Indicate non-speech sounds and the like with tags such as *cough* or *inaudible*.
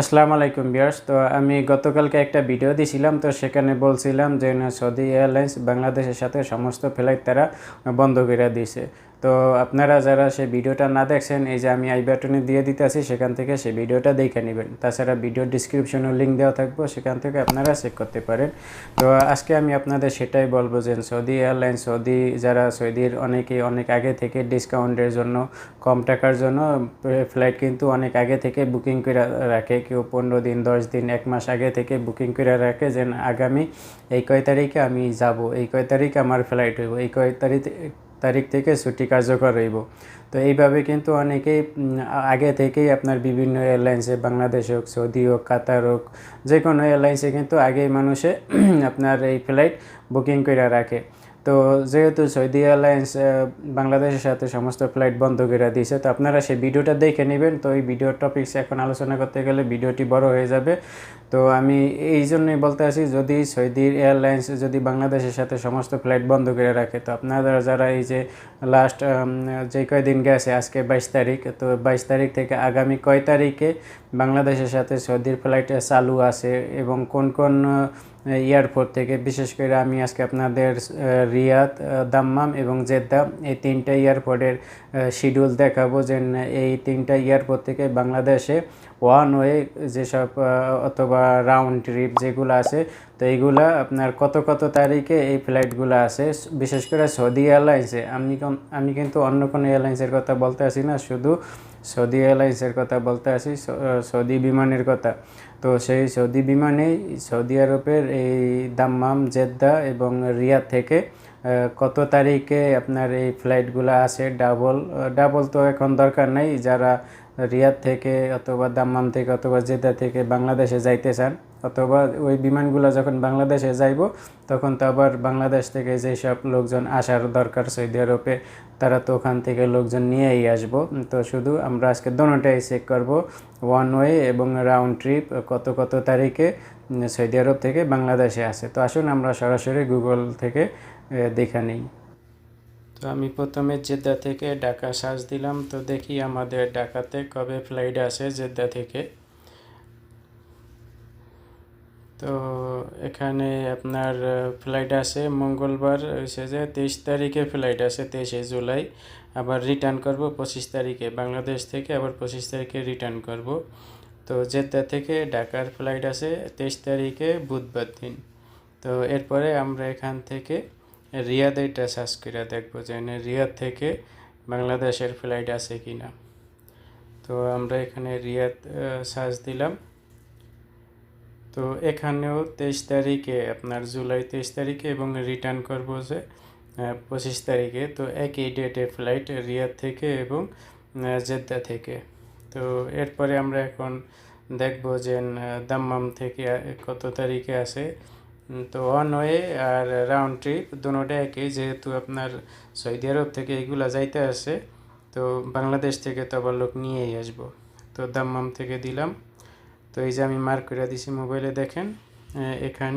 আসসালামু আলাইকুম বিয়ার্স তো আমি গতকালকে একটা ভিডিও দিয়েছিলাম, তো সেখানে বলছিলাম যে সৌদি এয়ারলাইন্স বাংলাদেশের সাথে সমস্ত ফ্লাইট তারা বন্ধ করে দিয়েছে। তো আপনারা যারা সেই ভিডিওটা না দেখছেন, এই যে আমি আই বাটনে দিয়ে দিতেছি, সেখান থেকে সেই ভিডিওটা দেখে নেবেন। তাছাড়া ভিডিও ডিসক্রিপশনেও লিঙ্ক দেওয়া থাকব, সেখান থেকে আপনারা চেক করতে পারেন। তো আজকে আমি আপনাদের সেটাই বলব যে সৌদি এয়ারলাইন্স, সৌদি যারা, সৌদির অনেকে অনেক আগে থেকে ডিসকাউন্টের জন্য, কম টাকার জন্য ফ্লাইট কিন্তু অনেক আগে থেকে বুকিং করে রাখে। কেউ পনেরো দিন, দশ দিন, এক মাস আগে থেকে বুকিং করে রাখে যে আগামী এই কয় তারিখে আমি যাব, এই কয় তারিখে আমার ফ্লাইট হইব, এই কয় তারিখ তারিখ থেকে ছুটি কার্যকর রইব। তো এইভাবে কিন্তু অনেকেই আগে থেকেই আপনার বিভিন্ন এয়ারলাইন্সে বাংলাদেশ হোক, সৌদি হোক, কাতার হোক যে কোনো এয়ারলাইন্সে কিন্তু আগেই মানুষে *clears throat* আপনার এই ফ্লাইট বুকিং করে রাখে। তো যেহেতু সৌদি এয়ারলাইন্স বাংলাদেশের সাথে সমস্ত ফ্লাইট বন্ধ করে দিয়েছে, তো আপনারা সেই ভিডিওটা দেখে নেবেন। তো এই ভিডিওর টপিক্স এখন আলোচনা করতে গেলে ভিডিওটি বড় হয়ে যাবে। তো আমি এই জন্যই বলতে আছি, যদি সৌদি এয়ারলাইন্স, যদি বাংলাদেশের সাথে সমস্ত ফ্লাইট বন্ধ করে রাখে, তো আপনারা যারা এই যে লাস্ট যে কয়দিন গেছে, আজকে বাইশ তারিখ, তো বাইশ তারিখ থেকে আগামী কয় তারিখে বাংলাদেশের সাথে সৌদির ফ্লাইট চালু আছে এবং কোন কোন এয়ারপোর্ট থেকে, বিশেষ করে আমি আজকে আপনাদের রিয়াদ দাম্মাম এবং জেদ্দা, এই তিনটা এয়ারপোর্টের শিডিউল দেখাবো যে এই তিনটা এয়ারপোর্ট থেকে বাংলাদেশে ওয়ান ওয়ে যেসব অথবা রাউন্ড ট্রিপ যেগুলো আছে তো এইগুলা আপনার কত কত তারিখে এই ফ্লাইটগুলো আছে? বিশেষ করে সৌদি এয়ারলাইন্সে আমি আমি কিন্তু অন্য কোনো এয়ারলাইন্সের কথা বলতে আসি না, শুধু সৌদি এয়ারলাইন্সের কথা বলতে আসি সৌদি বিমানের কথা। তো সেই সৌদি বিমানেই সৌদি আরবের এই দাম্মাম, জেদ্দা এবং রিয়াদ থেকে কত তারিখে আপনার এই ফ্লাইটগুলো আছে? ডাবল ডাবল তো এখন দরকার নেই। যারা রিয়াদ থেকে অথবা দাম্মাম থেকে অথবা জেদ্দা থেকে বাংলাদেশে যাইতে চান, অথবা ওই বিমানগুলো যখন বাংলাদেশে যাইব, তখন তো আবার বাংলাদেশ থেকে যেসব লোকজন আসার দরকার সৌদি আরবে, তারা তো ওখান থেকে লোকজন নিয়েই আসব। তো শুধু আমরা আজকে দোনোটাই চেক করব ওয়ান ওয়ে এবং রাউন্ড ট্রিপ কত কত তারিখে সৌদি আরব থেকে বাংলাদেশে আসে তো আসুন আমরা সরাসরি গুগল থেকে দেখে নিই। তো আমি প্রথমে জেদ্দা থেকে ঢাকা সার্চ দিলাম, তো দেখি আমাদের ঢাকাতে কবে ফ্লাইট আসে জেদ্দা থেকে। তো এখানে আপনার ফ্লাইট আছে মঙ্গলবার হয়েছে যে তেইশ তারিখে ফ্লাইট আছে তেইশে জুলাই। আবার রিটার্ন করব পঁচিশ তারিখে, বাংলাদেশ থেকে আবার পঁচিশ তারিখে রিটার্ন করব। তো জেদ্দা থেকে ঢাকার ফ্লাইট আছে তেইশ তারিখে বুধবার দিন। তো এরপরে আমরা এখান থেকে রিয়াদ এটা সার্চ করে দেখব যে রিয়াদ থেকে বাংলাদেশের ফ্লাইট আছে কি না তো আমরা এখানে রিয়াদ সার্চ দিলাম। তো এখানেও তেইশ তারিখে, আপনার জুলাই তেইশ তারিখে এবং রিটার্ন করব যে পঁচিশ তারিখে। তো একই ডেটে ফ্লাইট রিয়াদ থেকে এবং জেদ্দা থেকে। তো এরপরে আমরা এখন দেখব যে দাম্মাম থেকে কত তারিখে আছে। তো ওয়ান ওয়ে আর রাউন্ড ট্রিপ দুটোটা একই, যেহেতু আপনার সৌদি আরব থেকে এগুলো যাইতে আসে, তো বাংলাদেশ থেকে তো আবার লোক নিয়েই আসব। তো দাম্মাম থেকে দিলাম। তো এই যে আমি মার্ক করে দিছি মোবাইলে দেখেন এখানে